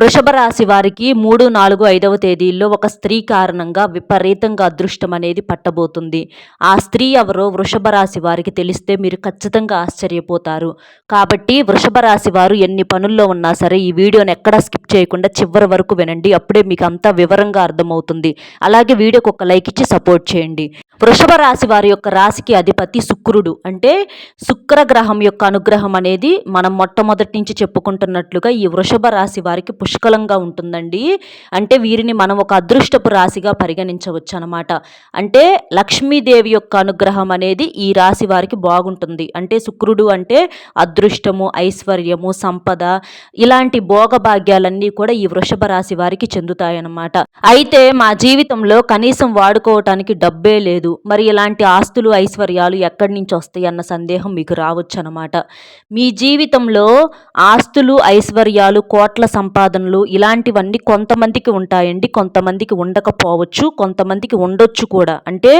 వృషభ రాశి వారికి మూడు నాలుగు ఐదవ తేదీల్లో ఒక స్త్రీ కారణంగా విపరీతంగా అదృష్టం అనేది పట్టబోతుంది. ఆ స్త్రీ ఎవరో వృషభ రాశి వారికి తెలిస్తే మీరు ఖచ్చితంగా ఆశ్చర్యపోతారు. కాబట్టి వృషభ రాశి వారు ఎన్ని పనుల్లో ఉన్నా సరే ఈ వీడియోని ఎక్కడా స్కిప్ చేయకుండా చివరి వరకు వినండి. అప్పుడే మీకు అంతా వివరంగా అర్థమవుతుంది. అలాగే వీడియోకి ఒక లైక్ ఇచ్చి సపోర్ట్ చేయండి. వృషభ రాశి వారి యొక్క రాశికి అధిపతి శుక్రుడు. అంటే శుక్రగ్రహం యొక్క అనుగ్రహం అనేది మనం మొట్టమొదటి నుంచి చెప్పుకుంటున్నట్లుగా ఈ వృషభ రాశి వారికి పుష్కలంగా ఉంటుందండి. అంటే వీరిని మనం ఒక అదృష్టపు రాశిగా పరిగణించవచ్చు అనమాట అంటే లక్ష్మీదేవి యొక్క అనుగ్రహం అనేది ఈ రాశి వారికి బాగుంటుంది. అంటే శుక్రుడు అంటే అదృష్టము ఐశ్వర్యము సంపద ఇలాంటి భోగభాగ్యాలన్నీ కూడా ఈ వృషభ రాశి వారికి చెందుతాయన్నమాట. అయితే మా జీవితంలో కనీసం వాడుకోవటానికి డబ్బే లేదు. మరి ఇలాంటి ఆస్తులు ఐశ్వర్యాలు ఎక్కడి నుంచి వస్తాయి అన్న సందేహం మీకు రావచ్చు అనమాట మీ జీవితంలో ఆస్తులు ఐశ్వర్యాలు కోట్ల సంపాదనలు ఇలాంటివన్నీ కొంతమందికి ఉంటాయండి. కొంతమందికి ఉండకపోవచ్చు కొంతమందికి ఉండొచ్చు కూడా. అంటే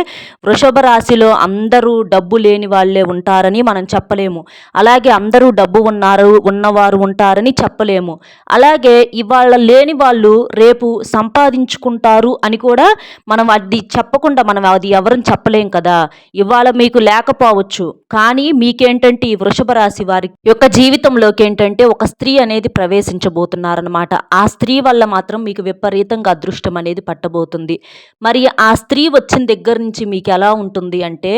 వృషభ రాశిలో అందరూ డబ్బు లేని వాళ్ళే ఉంటారని మనం చెప్పలేము. అలాగే అందరూ డబ్బు ఉన్నారు ఉన్నవారు ఉంటారని చెప్పలేము. అలాగే ఇవాళ లేని వాళ్ళు రేపు సంపాదించుకుంటారు అని కూడా మనం అది చెప్పకుండా మనం అది ఎవరు ఎవరిని చెప్పలేం కదా. ఇవాళ మీకు లేకపోవచ్చు. కానీ మీకేంటంటే ఈ వృషభ రాశి వారి యొక్క జీవితంలోకి ఏంటంటే ఒక స్త్రీ అనేది ప్రవేశించబోతున్నారనమాట ఆ స్త్రీ వల్ల మాత్రం మీకు విపరీతంగా అదృష్టం అనేది పట్టబోతుంది. మరి ఆ స్త్రీ వచ్చిన దగ్గర నుంచి మీకు ఎలా ఉంటుంది అంటే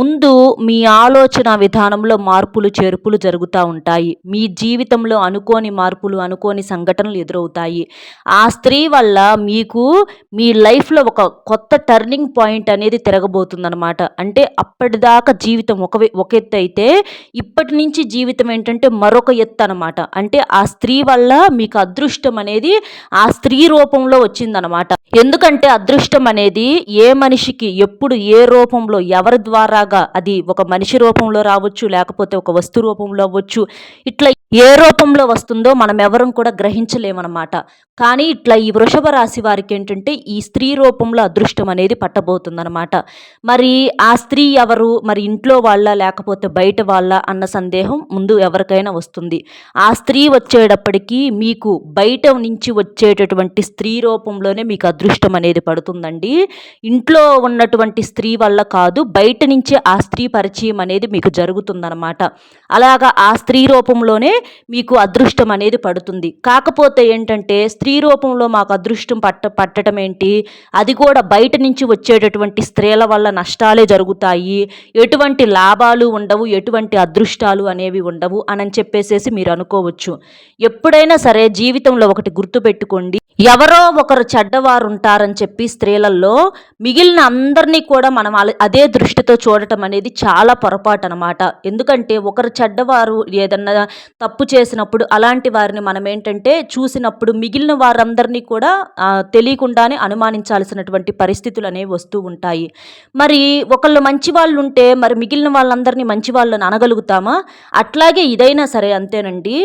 ముందు మీ ఆలోచన విధానంలో మార్పులు చేర్పులు జరుగుతూ ఉంటాయి. మీ జీవితంలో అనుకోని మార్పులు అనుకోని సంఘటనలు ఎదురవుతాయి. ఆ స్త్రీ వల్ల మీకు మీ లైఫ్లో ఒక కొత్త టర్నింగ్ పాయింట్ అనేది జరగబోతుందనమాట అంటే అప్పటిదాకా జీవితం ఒక ఒక ఎత్తు అయితే ఇప్పటి నుంచి జీవితం ఏంటంటే మరొక ఎత్తు అనమాట అంటే ఆ స్త్రీ వల్ల మీకు అదృష్టం అనేది ఆ స్త్రీ రూపంలో వచ్చిందనమాట ఎందుకంటే అదృష్టం అనేది ఏ మనిషికి ఎప్పుడు ఏ రూపంలో ఎవరి ద్వారాగా అది ఒక మనిషి రూపంలో రావచ్చు లేకపోతే ఒక వస్తు రూపంలో అవ్వచ్చు ఇట్లా ఏ రూపంలో వస్తుందో మనం ఎవరం కూడా గ్రహించలేమన్నమాట. కానీ ఇట్లా ఈ వృషభ రాశి వారికి ఏంటంటే ఈ స్త్రీ రూపంలో అదృష్టం అనేది పట్టబోతుందన్నమాట. మరి ఆ స్త్రీ ఎవరు? మరి ఇంట్లో వాళ్ళ? లేకపోతే బయట వాళ్ళ? అన్న సందేహం ముందు ఎవరికైనా వస్తుంది. ఆ స్త్రీ వచ్చేటప్పటికీ మీకు బయట నుంచి వచ్చేటటువంటి స్త్రీ రూపంలోనే మీకు అదృష్టం అనేది పడుతుందండి. ఇంట్లో ఉన్నటువంటి స్త్రీ వల్ల కాదు బయట నుంచి ఆ స్త్రీ పరిచయం అనేది మీకు జరుగుతుందన్నమాట. అలాగా ఆ స్త్రీ రూపంలోనే మీకు అదృష్టం అనేది పడుతుంది. కాకపోతే ఏంటంటే స్త్రీ రూపంలో మాకు అదృష్టం పట్ట పట్టడం ఏంటి? అది కూడా బయట నుంచి వచ్చేటటువంటి స్త్రీల వల్ల నష్టాలే జరుగుతాయి. ఎటువంటి లాభాలు ఉండవు ఎటువంటి అదృష్టాలు అనేవి ఉండవు అని చెప్పేసేసి మీరు అనుకోవచ్చు. ఎప్పుడైనా సరే జీవితంలో ఒకటి గుర్తుపెట్టుకోండి ఎవరో ఒకరు చెడ్డవారు ఉంటారని చెప్పి స్త్రీలలో మిగిలిన అందరినీ కూడా మనం అదే దృష్టితో చూడటం అనేది చాలా పొరపాటు అనమాట ఎందుకంటే ఒకరు చెడ్డవారు ఏదన్నా తప్పు చేసినప్పుడు అలాంటి వారిని మనం ఏంటంటే చూసినప్పుడు మిగిలిన వారందరినీ కూడా తెలియకుండానే అనుమానించాల్సినటువంటి పరిస్థితులు అనేవి వస్తూ ఉంటాయి. మరి ఒకళ్ళు మంచి వాళ్ళు ఉంటే మరి మిగిలిన వాళ్ళందరినీ మంచి వాళ్ళని అనగలుగుతామా? అట్లాగే ఇదైనా సరే అంతేనండి.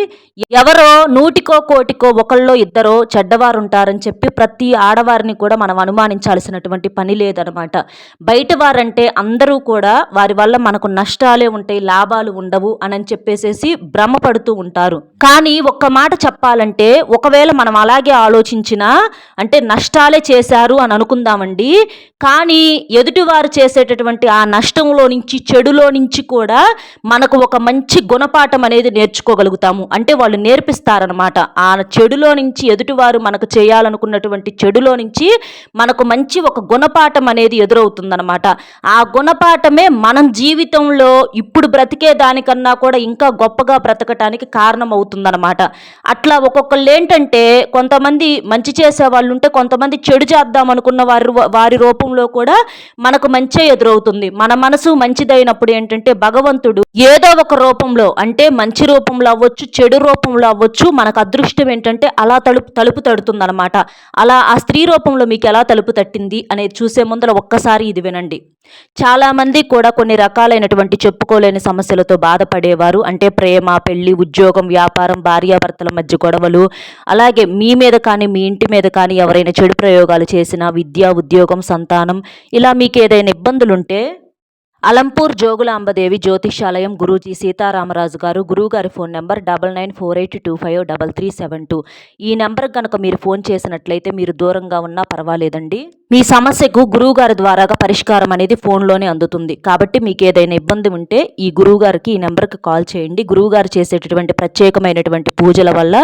ఎవరో నూటికో కోటికో ఒకళ్ళో ఇద్దరో చెడ్డవారు ఉంటారని చెప్పి ప్రతి ఆడవారిని కూడా మనం అనుమానించాల్సినటువంటి పని లేదనమాట. బయట వారంటే అందరూ కూడా వారి వల్ల మనకు నష్టాలే ఉంటాయి లాభాలు ఉండవు అని చెప్పేసేసి భ్రమపడుతూ ఉంటారు. కానీ ఒక్క మాట చెప్పాలంటే ఒకవేళ మనం అలాగే ఆలోచించినా అంటే నష్టాలే చేశారు అని అనుకుందామండి. కానీ ఎదుటివారు చేసేటటువంటి ఆ నష్టంలో నుంచి చెడులో నుంచి కూడా మనకు ఒక మంచి గుణపాఠం అనేది నేర్చుకోగలుగుతాము. అంటే వాళ్ళు నేర్పిస్తారనమాట ఆ చెడులో నుంచి ఎదుటివారు మనకు చేయాలనుకున్నటువంటి చెడులో నుంచి మనకు మంచి ఒక గుణపాఠం అనేది ఎదురవుతుందనమాట ఆ గుణపాఠమే మనం జీవితంలో ఇప్పుడు బ్రతికే దానికన్నా కూడా ఇంకా గొప్పగా బ్రతకటానికి కారణం అవుతుందనమాట అట్లా ఒక్కొక్కళ్ళు ఏంటంటే కొంతమంది మంచి చేసే వాళ్ళు ఉంటే కొంతమంది చెడు చేద్దాం అనుకున్న వారి వారి రూపంలో కూడా మనకు మంచే ఎదురవుతుంది. మన మనసు మంచిదైనప్పుడు ఏంటంటే భగవంతుడు ఏదో ఒక రూపంలో అంటే మంచి రూపంలో అవ్వచ్చు చెడు రూపంలో అవ్వచ్చు మనకు అదృష్టం ఏంటంటే అలా తలుపు తలుపు తడుతుంది అనమాట అలా ఆ స్త్రీ రూపంలో మీకు ఎలా తలుపు తట్టింది అనేది చూసే ముందర ఒక్కసారి ఇది వినండి. చాలామంది కూడా కొన్ని రకాలైనటువంటి చెప్పుకోలేని సమస్యలతో బాధపడేవారు. అంటే ప్రేమ పెళ్ళి ఉద్యోగం ఉద్యోగం వ్యాపారం భార్యాభర్తల మధ్య గొడవలు అలాగే మీ మీద కానీ మీ ఇంటి మీద కానీ ఎవరైనా చెడు ప్రయోగాలు చేసినా విద్య ఉద్యోగం సంతానం ఇలా మీకు ఏదైనా ఇబ్బందులుంటే అలంపూర్ జోగులాంబదేవి జ్యోతిషాలయం గురూజీ సీతారామరాజు గారు గురువుగారి phone number double nine four eight two five double three seven two. ఈ నెంబర్ కనుక మీరు ఫోన్ చేసినట్లయితే మీరు దూరంగా ఉన్నా పర్వాలేదండి. మీ సమస్యకు గురువుగారి ద్వారాగా పరిష్కారం అనేది ఫోన్లోనే అందుతుంది. కాబట్టి మీకు ఏదైనా ఇబ్బంది ఉంటే ఈ గురువుగారికి ఈ నెంబర్కి కాల్ చేయండి. గురువుగారు చేసేటటువంటి ప్రత్యేకమైనటువంటి పూజల వల్ల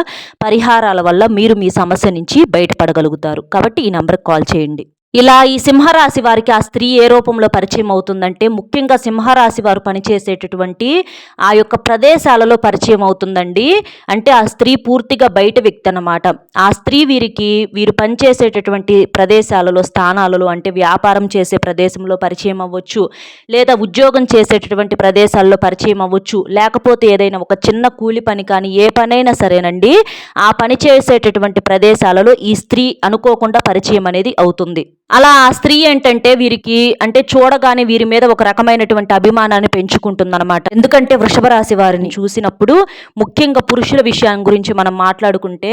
పరిహారాల వల్ల మీరు మీ సమస్య నుంచి బయటపడగలుగుతారు. కాబట్టి ఈ నెంబర్కి కాల్ చేయండి. ఇలా ఈ సింహరాశి వారికి ఆ స్త్రీ ఏ రూపంలో పరిచయం అవుతుందంటే ముఖ్యంగా సింహరాశి వారు పనిచేసేటటువంటి ఆ యొక్క ప్రదేశాలలో పరిచయం అవుతుందండి. అంటే ఆ స్త్రీ పూర్తిగా బయట వ్యక్తి అన్నమాట. ఆ స్త్రీ వీరికి వీరు పనిచేసేటటువంటి ప్రదేశాలలో స్థానాలలో అంటే వ్యాపారం చేసే ప్రదేశంలో పరిచయం అవ్వచ్చు. లేదా ఉద్యోగం చేసేటటువంటి ప్రదేశాల్లో పరిచయం అవ్వచ్చు. లేకపోతే ఏదైనా ఒక చిన్న కూలి పని కానీ ఏ పనైనా సరేనండి. ఆ పని చేసేటటువంటి ప్రదేశాలలో ఈ స్త్రీ అనుకోకుండా పరిచయం అనేది అవుతుంది. అలా ఆ స్త్రీ ఏంటంటే వీరికి అంటే చూడగానే వీరి మీద ఒక రకమైనటువంటి అభిమానాన్ని పెంచుకుంటుందన్నమాట. ఎందుకంటే వృషభ రాశి వారిని చూసినప్పుడు ముఖ్యంగా పురుషుల విషయం గురించి మనం మాట్లాడుకుంటే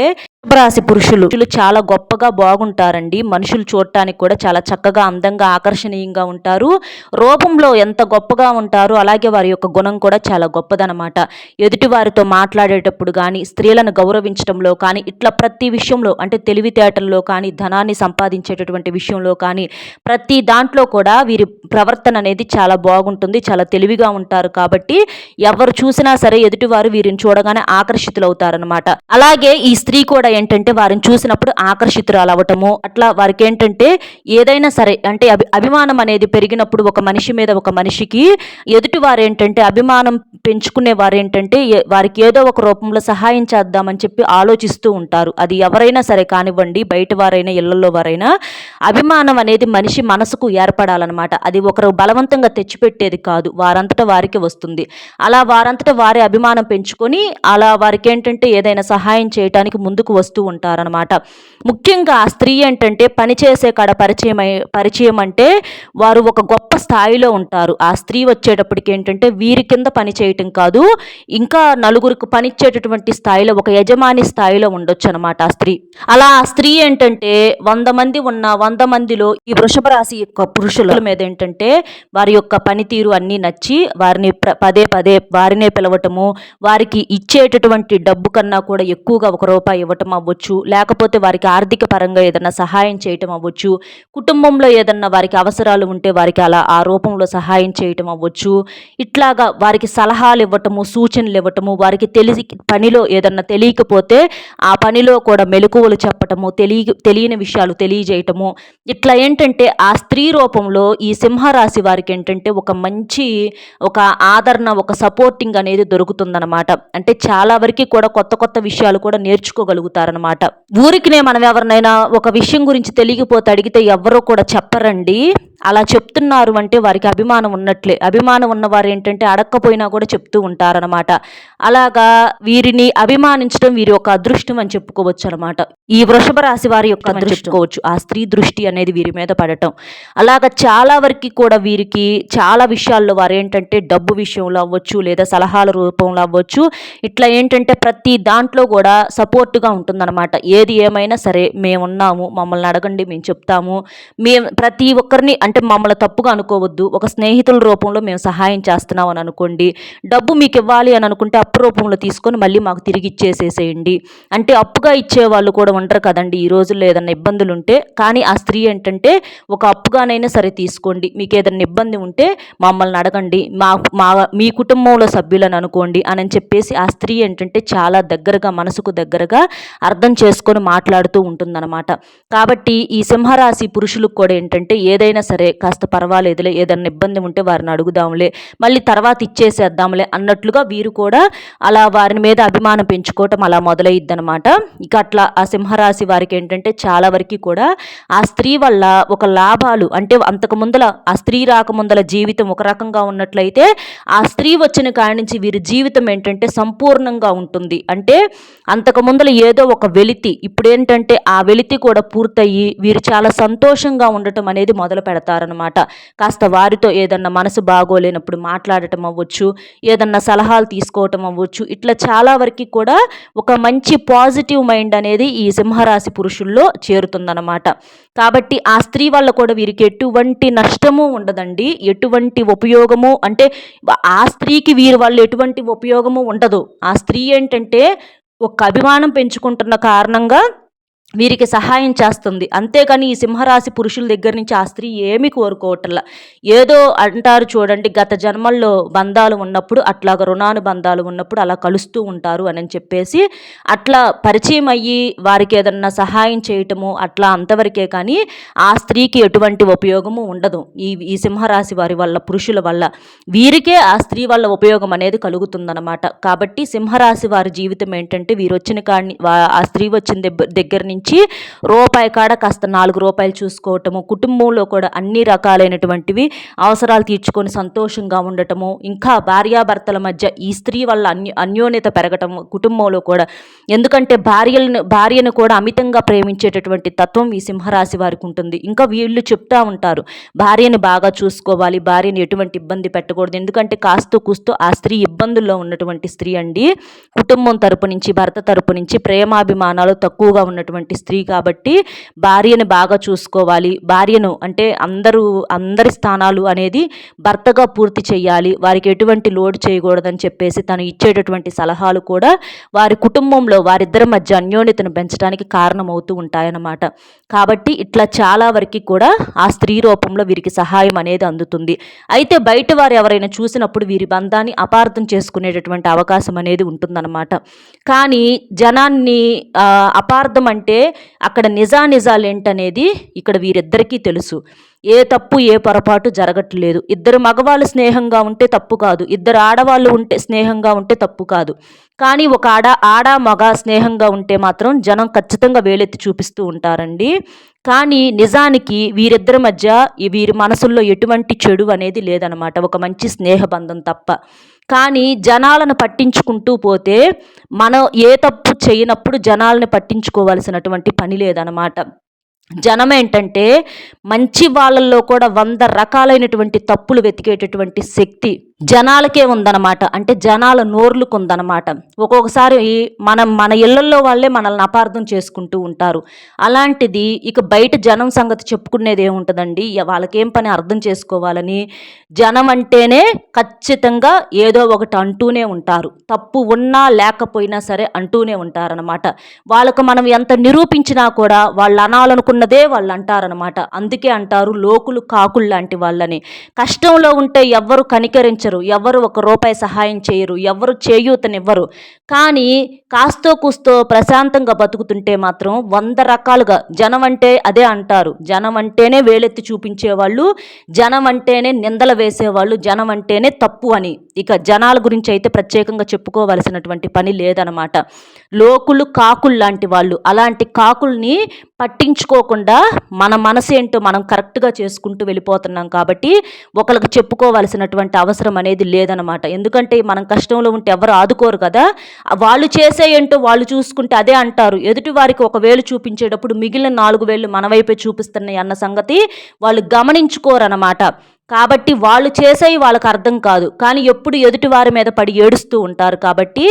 రాశి పురుషులు. పురుషులు చాలా గొప్పగా బాగుంటారండి. మనుషులు చూడటానికి కూడా చాలా చక్కగా అందంగా ఆకర్షణీయంగా ఉంటారు. రూపంలో ఎంత గొప్పగా ఉంటారో అలాగే వారి యొక్క గుణం కూడా చాలా గొప్పదనమాట ఎదుటి వారితో మాట్లాడేటప్పుడు కానీ స్త్రీలను గౌరవించడంలో కానీ ఇట్లా ప్రతి విషయంలో అంటే తెలివితేటల్లో కానీ ధనాన్ని సంపాదించేటటువంటి విషయంలో కానీ ప్రతి దాంట్లో కూడా వీరి ప్రవర్తన అనేది చాలా బాగుంటుంది చాలా తెలివిగా ఉంటారు. కాబట్టి ఎవరు చూసినా సరే ఎదుటివారు వీరిని చూడగానే ఆకర్షితులవుతారనమాట అలాగే ఈ స్త్రీ కూడా ఏంటంటే వారిని చూసినప్పుడు ఆకర్షితురాలు అవ్వటము అట్లా వారికి ఏంటంటే ఏదైనా సరే అంటే అభి అభిమానం అనేది పెరిగినప్పుడు ఒక మనిషి మీద ఒక మనిషికి ఎదుటి వారు ఏంటంటే అభిమానం పెంచుకునే వారు ఏంటంటే వారికి ఏదో ఒక రూపంలో సహాయం చేద్దామని చెప్పి ఆలోచిస్తూ ఉంటారు. అది ఎవరైనా సరే కానివ్వండి బయట వారైనా ఇళ్ళలో వారైనా అభిమానం అనేది మనిషి మనసుకు ఏర్పడాలన్నమాట. అది ఒకరు బలవంతంగా తెచ్చిపెట్టేది కాదు. వారంతటా వారికి వస్తుంది. అలా వారంతటా వారి అభిమానం పెంచుకొని అలా వారికి ఏంటంటే ఏదైనా సహాయం చేయటానికి ముందుకు వస్తూ ఉంటారనమాట ముఖ్యంగా ఆ స్త్రీ ఏంటంటే పనిచేసే కాడ పరిచయం పరిచయం అంటే వారు ఒక గొప్ప స్థాయిలో ఉంటారు. ఆ స్త్రీ వచ్చేటప్పటికి ఏంటంటే వీరి కింద పని చేయటం కాదు ఇంకా నలుగురికి పనిచ్చేటటువంటి స్థాయిలో ఒక యజమాని స్థాయిలో ఉండొచ్చు అనమాట ఆ స్త్రీ. అలా ఆ స్త్రీ ఏంటంటే వంద మంది ఉన్న వంద మందిలో ఈ వృషభ రాశి యొక్క పురుషుల మీద ఏంటంటే వారి యొక్క పనితీరు అన్నీ నచ్చి వారిని పదే పదే వారినే పిలవటము వారికి ఇచ్చేటటువంటి డబ్బు కన్నా కూడా ఎక్కువగా ఒక రూపాయి ఇవ్వటం అవ్వచ్చు లేకపోతే వారికి ఆర్థిక పరంగా ఏదైనా సహాయం చేయటం అవ్వచ్చు కుటుంబంలో ఏదన్నా వారికి అవసరాలు ఉంటే వారికి అలా ఆ రూపంలో సహాయం చేయటం అవ్వచ్చు ఇట్లాగా వారికి సలహాలు ఇవ్వటము సూచనలు ఇవ్వటము వారికి తెలిసి పనిలో ఏదన్నా తెలియకపోతే ఆ పనిలో కూడా మెలకువలు చెప్పటము తెలియ తెలియని విషయాలు తెలియజేయటము. ఇట్లా ఏంటంటే ఆ స్త్రీ రూపంలో ఈ సింహరాశి వారికి ఏంటంటే ఒక మంచి ఒక ఆదరణ ఒక సపోర్టింగ్ అనేది దొరుకుతుందన్నమాట. అంటే చాలా వరకు కూడా కొత్త కొత్త విషయాలు కూడా నేర్చుకోగలుగుతారనమాట ఊరికినే మనం ఎవరినైనా ఒక విషయం గురించి తెలియకపోతే అడిగితే ఎవ్వరూ కూడా చెప్పరండి. అలా చెప్తున్నారు అంటే వారికి అభిమానం ఉన్నట్లే. అభిమానం ఉన్నవారు ఏంటంటే అడక్కపోయినా కూడా చెప్తూ ఉంటారనమాట అలాగా వీరిని అభిమానించడం వీరి యొక్క అదృష్టం అని చెప్పుకోవచ్చు అనమాట ఈ వృషభ రాశి వారి యొక్క చెప్పుకోవచ్చు. ఆ స్త్రీ దృష్టి అనేది వీరి మీద పడటం. అలాగా చాలా వరకు కూడా వీరికి చాలా విషయాల్లో వారు ఏంటంటే డబ్బు విషయంలో అవ్వచ్చు లేదా సలహాల రూపంలో అవ్వచ్చు. ఇట్లా ఏంటంటే ప్రతి దాంట్లో కూడా సపోర్ట్గా ఉంటుందన్నమాట. ఏది ఏమైనా సరే మేము ఉన్నాము మమ్మల్ని అడగండి మేము చెప్తాము. మేము ప్రతి ఒక్కరిని అంటే మమ్మల్ని తప్పుగా అనుకోవద్దు. ఒక స్నేహితుల రూపంలో మేము సహాయం చేస్తున్నాం అని అనుకోండి. డబ్బు మీకు ఇవ్వాలి అని అనుకుంటే అప్పు రూపంలో తీసుకొని మళ్ళీ మాకు తిరిగి ఇచ్చేసేసేయండి. అంటే అప్పుగా ఇచ్చే వాళ్ళు కూడా ఉండరు కదండి. ఈ రోజుల్లో ఏదైనా ఇబ్బందులు ఉంటే కానీ ఆ స్త్రీ ఏంటంటే ఒక అప్పుగానైనా సరే తీసుకోండి. మీకు ఏదైనా ఇబ్బంది ఉంటే మమ్మల్ని అడగండి. మా మా మీ కుటుంబంలో సభ్యులను అనుకోండి అని చెప్పేసి ఆ స్త్రీ ఏంటంటే చాలా దగ్గరగా మనసుకు దగ్గరగా అర్థం చేసుకొని మాట్లాడుతూ ఉంటుందన్నమాట. కాబట్టి ఈ సింహరాశి పురుషులకు కూడా ఏంటంటే ఏదైనా సరే కాస్త పర్వాలేదులే ఏదైనా ఇబ్బంది ఉంటే వారిని అడుగుదాంలే మళ్ళీ తర్వాత ఇచ్చేసేద్దాంలే అన్నట్లుగా వీరు కూడా అలా వారి మీద అభిమానం పెంచుకోవటం అలా మొదలయ్యిద్దనమాట ఇక అట్లా ఆ సింహరాశి వారికి ఏంటంటే చాలా వరకు కూడా ఆ స్త్రీ వల్ల ఒక లాభాలు అంటే అంతకు ముందల ఆ స్త్రీ రాకముందల జీవితం ఒక రకంగా ఉన్నట్లయితే ఆ స్త్రీ వచ్చిన కాడి నుంచి వీరి జీవితం ఏంటంటే సంపూర్ణంగా ఉంటుంది. అంటే అంతకు ముందల ఏదో ఒక వెలితి. ఇప్పుడేంటంటే ఆ వెలితి కూడా పూర్తయ్యి వీరు చాలా సంతోషంగా ఉండటం అనేది మొదలు పెడతారనమాట కాస్త వారితో ఏదన్నా మనసు బాగోలేనప్పుడు మాట్లాడటం అవ్వచ్చు ఏదన్నా సలహాలు తీసుకోవటం అవ్వచ్చు. ఇట్లా చాలా వరకు కూడా ఒక మంచి పాజిటివ్ మైండ్ అనేది ఈ సింహరాశి పురుషుల్లో చేరుతుందన్నమాట. కాబట్టి ఆ స్త్రీ వల్ల కూడా వీరికి ఎటువంటి నష్టము ఉండదండి. ఎటువంటి ఉపయోగము అంటే ఆ స్త్రీకి వీరి వల్ల ఎటువంటి ఉపయోగము ఉండదు. ఆ స్త్రీ ఏంటంటే ఒక అభిమానం పెంచుకుంటున్న కారణంగా వీరికి సహాయం చేస్తుంది. అంతేకాని ఈ సింహరాశి పురుషుల దగ్గర నుంచి ఆ స్త్రీ ఏమీ కోరుకోవటంలా. ఏదో అంటారు చూడండి గత జన్మల్లో బంధాలు ఉన్నప్పుడు అట్లాగ రుణానుబంధాలు ఉన్నప్పుడు అలా కలుస్తూ ఉంటారు అని చెప్పేసి అట్లా పరిచయం అయ్యి వారికి ఏదన్నా సహాయం చేయటము అట్లా అంతవరకే కానీ ఆ స్త్రీకి ఎటువంటి ఉపయోగము ఉండదు. ఈ ఈ సింహరాశి వారి వల్ల పురుషుల వల్ల వీరికే ఆ స్త్రీ వల్ల ఉపయోగం అనేది కలుగుతుందన్నమాట. కాబట్టి సింహరాశి వారి జీవితం ఏంటంటే వీరు వచ్చిన కాడి ఆ స్త్రీ వచ్చిన దగ్గర నుంచి నుంచి రూపాయి కాడ కాస్త నాలుగు రూపాయలు చూసుకోవటము కుటుంబంలో కూడా అన్ని రకాలైనటువంటివి అవసరాలు తీర్చుకొని సంతోషంగా ఉండటము ఇంకా భార్యాభర్తల మధ్య ఈ స్త్రీ వల్ల అన్య అన్యోన్యత పెరగటం కుటుంబంలో కూడా ఎందుకంటే భార్యలను భార్యను కూడా అమితంగా ప్రేమించేటటువంటి తత్వం ఈ సింహరాశి వారికి ఉంటుంది. ఇంకా వీళ్ళు చెప్తా ఉంటారు భార్యను బాగా చూసుకోవాలి భార్యను ఎటువంటి ఇబ్బంది పెట్టకూడదు. ఎందుకంటే కాస్తూ కూస్తూ ఆ స్త్రీ ఇబ్బందుల్లో ఉన్నటువంటి స్త్రీ అండి. కుటుంబం తరపు నుంచి భర్త తరపు నుంచి ప్రేమాభిమానాలు తక్కువగా ఉన్నటువంటి స్త్రీ కాబట్టి భార్యను బాగా చూసుకోవాలి. భార్యను అంటే అందరూ అందరి స్థానాలు అనేది భర్తగా పూర్తి చేయాలి. వారికి ఎటువంటి లోడ్ చేయకూడదని చెప్పేసి తను ఇచ్చేటటువంటి సలహాలు కూడా వారి కుటుంబంలో వారిద్దరి మధ్య అన్యోన్యతను పెంచడానికి కారణమవుతూ ఉంటాయన్నమాట. కాబట్టి ఇట్లా చాలా వరకు కూడా ఆ స్త్రీ రూపంలో వీరికి సహాయం అనేది అందుతుంది. అయితే బయట వారు ఎవరైనా చూసినప్పుడు వీరి బంధాన్ని అపార్థం చేసుకునేటటువంటి అవకాశం అనేది ఉంటుందన్నమాట. కానీ జనాన్ని అపార్థం అంటే అక్కడ నిజానిజాలు ఏంటనేది ఇక్కడ వీరిద్దరికీ తెలుసు. ఏ తప్పు ఏ పొరపాటు జరగట్లేదు. ఇద్దరు మగవాళ్ళు స్నేహంగా ఉంటే తప్పు కాదు. ఇద్దరు ఆడవాళ్ళు ఉంటే స్నేహంగా ఉంటే తప్పు కాదు. కానీ ఒక ఆడ ఆడ మగ స్నేహంగా ఉంటే మాత్రం జనం ఖచ్చితంగా వేలెత్తి చూపిస్తూ ఉంటారండి. కానీ నిజానికి వీరిద్దరి మధ్య వీరి మనసుల్లో ఎటువంటి చెడు అనేది లేదనమాట ఒక మంచి స్నేహబంధం తప్ప. కానీ జనాలను పట్టించుకుంటూ పోతే మనం ఏ తప్పు చేయనప్పుడు జనాలను పట్టించుకోవాల్సినటువంటి పని లేదనమాట జనం ఏంటంటే మంచి వాళ్ళల్లో కూడా వంద రకాలైనటువంటి తప్పులు వెతికేటటువంటి శక్తి జనాలకే ఉందన్నమాట. అంటే జనాల నోర్లకు ఉందన్నమాట ఒక్కొక్కసారి మనం మన ఇళ్ళలో వాళ్ళే మనల్ని అపార్థం చేసుకుంటూ ఉంటారు. అలాంటిది ఇక బయట జనం సంగతి చెప్పుకునేది ఏముంటుందండి? వాళ్ళకేం పని అర్థం చేసుకోవాలని? జనం అంటేనే ఖచ్చితంగా ఏదో ఒకటి అంటూనే ఉంటారు. తప్పు ఉన్నా లేకపోయినా సరే అంటూనే ఉంటారనమాట వాళ్ళకు మనం ఎంత నిరూపించినా కూడా వాళ్ళు అనాలనుకున్నదే వాళ్ళు అంటారనమాట అందుకే అంటారు లోకులు కాకులు లాంటి వాళ్ళని. కష్టంలో ఉంటే ఎవ్వరు కనికరించ సహకరించరు ఎవరు ఒక రూపాయి సహాయం చేయరు. ఎవరు చేయూతనివ్వరు. కానీ కాస్తో కూస్తో ప్రశాంతంగా బతుకుతుంటే మాత్రం వంద రకాలుగా జనం అంటే అదే అంటారు. జనం అంటేనే వేలెత్తి చూపించేవాళ్ళు జనం అంటేనే నిందలు వేసేవాళ్ళు జనం అంటేనే తప్పు అని. ఇక జనాల గురించి అయితే ప్రత్యేకంగా చెప్పుకోవలసినటువంటి పని లేదనమాట. లోకులు కాకులు లాంటి వాళ్ళు. అలాంటి కాకుల్ని పట్టించుకోకుండా మన మనసు ఏంటో మనం కరెక్ట్గా చేసుకుంటూ వెళ్ళిపోతున్నాం కాబట్టి ఒకరికి చెప్పుకోవాల్సినటువంటి అవసరం అనేది లేదనమాట ఎందుకంటే మనం కష్టంలో ఉంటే ఎవరు ఆదుకోరు కదా. వాళ్ళు చేసే ఏంటో వాళ్ళు చూసుకుంటే అదే అంటారు. ఎదుటి వారికి ఒక వేలు చూపించేటప్పుడు మిగిలిన నాలుగు వేలు మన వైపే చూపిస్తున్నాయి అన్న సంగతి వాళ్ళు గమనించుకోరనమాట కాబట్టి వాళ్ళు చేసేవి వాళ్ళకి అర్థం కాదు. కానీ ఎప్పుడు ఎదుటి వారి మీద పడి ఏడుస్తూ ఉంటారు. కాబట్టి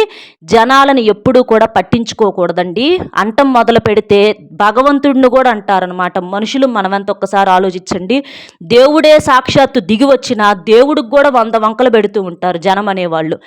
జనాలను ఎప్పుడూ కూడా పట్టించుకోకూడదండి. అంటం మొదలు పెడితే భగవంతుడిని కూడా అంటారనమాట మనుషులు మనమెంత ఒక్కసారి ఆలోచించండి. దేవుడే సాక్షాత్తు దిగి వచ్చిన దేవుడికి కూడా వంద వంకలు పెడుతూ ఉంటారు జనం అనేవాళ్ళు.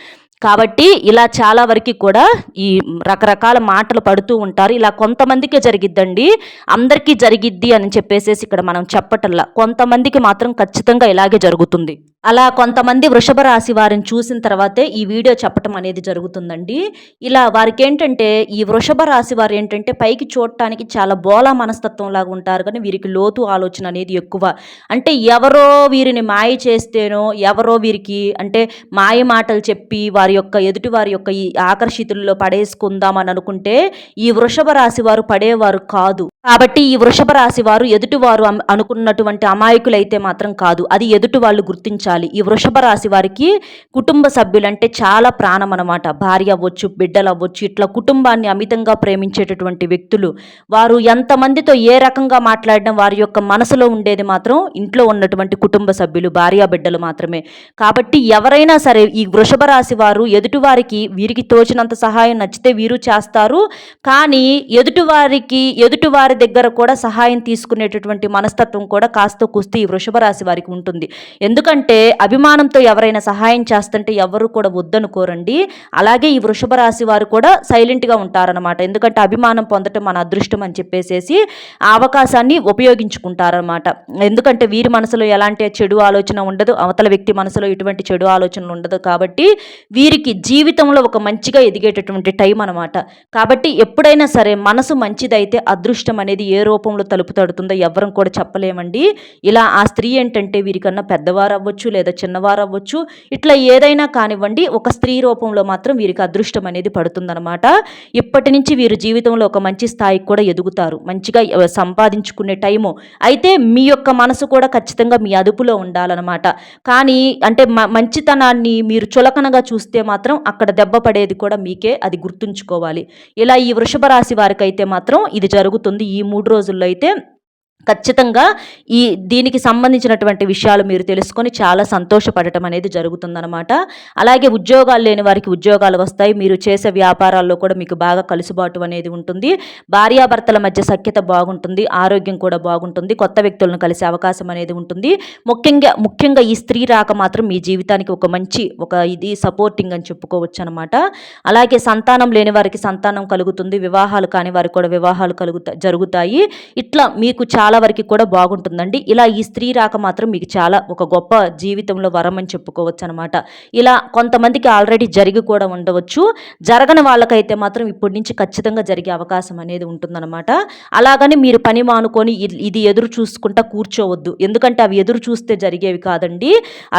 కాబట్టి ఇలా చాలా వరకు కూడా ఈ రకరకాల మాటలు పడుతూ ఉంటారు. ఇలా కొంతమందికే జరిగిద్దండి. అందరికీ జరిగిద్ది అని చెప్పేసేసి ఇక్కడ మనం చెప్పటల్లా కొంతమందికి మాత్రం ఖచ్చితంగా ఇలాగే జరుగుతుంది. అలా కొంతమంది వృషభ రాశి వారిని చూసిన తర్వాతే ఈ వీడియో చెప్పటం అనేది జరుగుతుందండి. ఇలా వారికి ఏంటంటే ఈ వృషభ రాశి వారు ఏంటంటే పైకి చూడటానికి చాలా బోలా మనస్తత్వం లాగా ఉంటారు. కానీ వీరికి లోతు ఆలోచన అనేది ఎక్కువ. అంటే ఎవరో వీరిని మాయ చేస్తేనో ఎవరో వీరికి అంటే మాయ మాటలు చెప్పి వారి యొక్క ఎదుటి వారి యొక్క ఈ ఆకర్షితుల్లో పడేసుకుందామని అనుకుంటే ఈ వృషభ రాశి వారు పడేవారు కాదు. కాబట్టి ఈ వృషభ రాశి వారు ఎదుటివారు అనుకున్నటువంటి అమాయకులైతే మాత్రం కాదు. అది ఎదుటి వాళ్ళు గుర్తించారు గమనించాలి ఈ వృషభ రాశి వారికి కుటుంబ సభ్యులంటే చాలా ప్రాణం అనమాట భార్య అవ్వచ్చు బిడ్డలు అవ్వచ్చు ఇట్లా కుటుంబాన్ని అమితంగా ప్రేమించేటటువంటి వ్యక్తులు. వారు ఎంతమందితో ఏ రకంగా మాట్లాడడం వారి యొక్క మనసులో ఉండేది మాత్రం ఇంట్లో ఉన్నటువంటి కుటుంబ సభ్యులు భార్య బిడ్డలు మాత్రమే. కాబట్టి ఎవరైనా సరే ఈ వృషభ రాశి వారు ఎదుటివారికి వీరికి తోచినంత సహాయం నచ్చితే వీరు చేస్తారు. కానీ ఎదుటివారికి ఎదుటివారి దగ్గర కూడా సహాయం తీసుకునేటటువంటి మనస్తత్వం కూడా కాస్త కుస్తీ ఈ వృషభ రాశి వారికి ఉంటుంది. ఎందుకంటే అభిమానంతో ఎవరైనా సహాయం చేస్తుంటే ఎవరు కూడా వద్దనుకోరండి. అలాగే ఈ వృషభ రాశి వారు కూడా సైలెంట్గా ఉంటారనమాట ఎందుకంటే అభిమానం పొందటం మన అదృష్టం అని చెప్పేసేసి ఆ అవకాశాన్ని ఉపయోగించుకుంటారనమాట ఎందుకంటే వీరి మనసులో ఎలాంటి చెడు ఆలోచన ఉండదు. అవతల వ్యక్తి మనసులో ఎటువంటి చెడు ఆలోచనలు ఉండదు కాబట్టి వీరికి జీవితంలో ఒక మంచిగా ఎదిగేటటువంటి టైం అనమాట కాబట్టి ఎప్పుడైనా సరే మనసు మంచిదైతే అదృష్టం అనేది ఏ రూపంలో తలుపు తడుతుందో ఎవరం కూడా చెప్పలేమండి. ఇలా ఆ స్త్రీ ఏంటంటే వీరికన్నా పెద్దవారు అవ్వచ్చు లేదా చిన్నవారు అవ్వచ్చు. ఇట్లా ఏదైనా కానివ్వండి ఒక స్త్రీ రూపంలో మాత్రం వీరికి అదృష్టం అనేది పడుతుందన్నమాట. ఇప్పటి నుంచి వీరు జీవితంలో ఒక మంచి స్థాయికి కూడా ఎదుగుతారు. మంచిగా సంపాదించుకునే టైము. అయితే మీ యొక్క మనసు కూడా ఖచ్చితంగా మీ అదుపులో ఉండాలన్నమాట. కానీ అంటే మంచితనాన్ని మీరు చులకనగా చూస్తే మాత్రం అక్కడ దెబ్బ పడేది కూడా మీకే అది గుర్తుంచుకోవాలి. ఇలా ఈ వృషభ రాశి వారికైతే మాత్రం ఇది జరుగుతుంది. ఈ మూడు రోజుల్లో అయితే ఖచ్చితంగా ఈ దీనికి సంబంధించినటువంటి విషయాలు మీరు తెలుసుకొని చాలా సంతోషపడటం అనేది జరుగుతుందనమాట అలాగే ఉద్యోగాలు లేని వారికి ఉద్యోగాలు వస్తాయి. మీరు చేసే వ్యాపారాల్లో కూడా మీకు బాగా కలుసుబాటు అనేది ఉంటుంది. భార్యాభర్తల మధ్య సఖ్యత బాగుంటుంది. ఆరోగ్యం కూడా బాగుంటుంది. కొత్త వ్యక్తులను కలిసే అవకాశం అనేది ఉంటుంది. ముఖ్యంగా ముఖ్యంగా ఈ స్త్రీ రాక మాత్రం మీ జీవితానికి ఒక మంచి ఒక ఇది సపోర్టింగ్ అని చెప్పుకోవచ్చు అనమాట అలాగే సంతానం లేని వారికి సంతానం కలుగుతుంది. వివాహాలు కాని వారికి కూడా వివాహాలు కలుగుతా జరుగుతాయి. ఇట్లా మీకు చాలా చాలా వరకు కూడా బాగుంటుందండి. ఇలా ఈ స్త్రీ రాక మాత్రం మీకు చాలా ఒక గొప్ప జీవితంలో వరం అని చెప్పుకోవచ్చు అనమాట ఇలా కొంతమందికి ఆల్రెడీ జరిగి కూడా ఉండవచ్చు. జరగని వాళ్ళకైతే మాత్రం ఇప్పటి నుంచి ఖచ్చితంగా జరిగే అవకాశం అనేది ఉంటుందన్నమాట అలాగని మీరు పని మానుకొని ఇది ఎదురు చూసుకుంటా కూర్చోవద్దు. ఎందుకంటే అవి ఎదురు చూస్తే జరిగేవి కాదండి.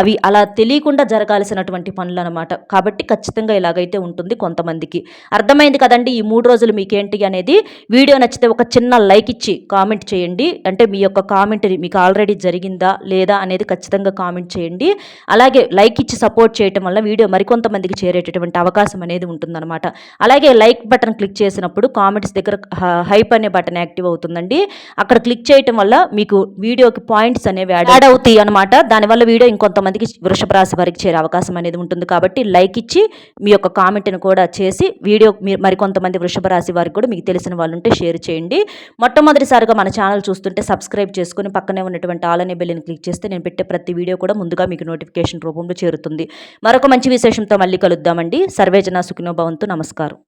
అవి అలా తెలియకుండా జరగాల్సినటువంటి పనులు అనమాట కాబట్టి ఖచ్చితంగా ఇలాగైతే ఉంటుంది కొంతమందికి. అర్థమైంది కదండి ఈ మూడు రోజులు మీకేంటి అనేది. వీడియో నచ్చితే ఒక చిన్న లైక్ ఇచ్చి కామెంట్ చేయండి. అంటే మీ యొక్క కామెంట్ మీకు ఆల్రెడీ జరిగిందా లేదా అనేది ఖచ్చితంగా కామెంట్ చేయండి. అలాగే లైక్ ఇచ్చి సపోర్ట్ చేయటం వల్ల వీడియో మరికొంతమందికి చేరేటటువంటి అవకాశం అనేది ఉంటుందన్నమాట. అలాగే లైక్ బటన్ క్లిక్ చేసినప్పుడు కామెంట్స్ దగ్గర హైప్ అనే బటన్ యాక్టివ్ అవుతుందండి. అక్కడ క్లిక్ చేయటం వల్ల మీకు వీడియోకి పాయింట్స్ అనేవి యాడ్ అవుతాయి. అనమాట దానివల్ల వీడియో ఇంకొంతమందికి వృషభ రాశి వారికి చేరే అవకాశం అనేది ఉంటుంది కాబట్టి లైక్ ఇచ్చి మీ యొక్క కామెంట్ని కూడా చేసి వీడియో మరికొంతమంది వృషభ రాశి వారికి కూడా మీకు తెలిసిన వాళ్ళు ఉంటే షేర్ చేయండి. మొట్టమొదటిసారిగా మన ఛానల్ చూస్తున్న చూస్తుంటే సబ్స్క్రైబ్ చేసుకుని పక్కనే ఉన్నటువంటి ఆల్ అనే బెల్ని క్లిక్ చేస్తే నేను పెట్టే ప్రతి వీడియో కూడా ముందుగా మీకు నోటిఫికేషన్ రూపంలో చేరుతుంది. మరొక మంచి విశేషంతో మళ్ళీ కలుద్దామండి. సర్వేజన సుఖినోభవంతు నమస్కారం.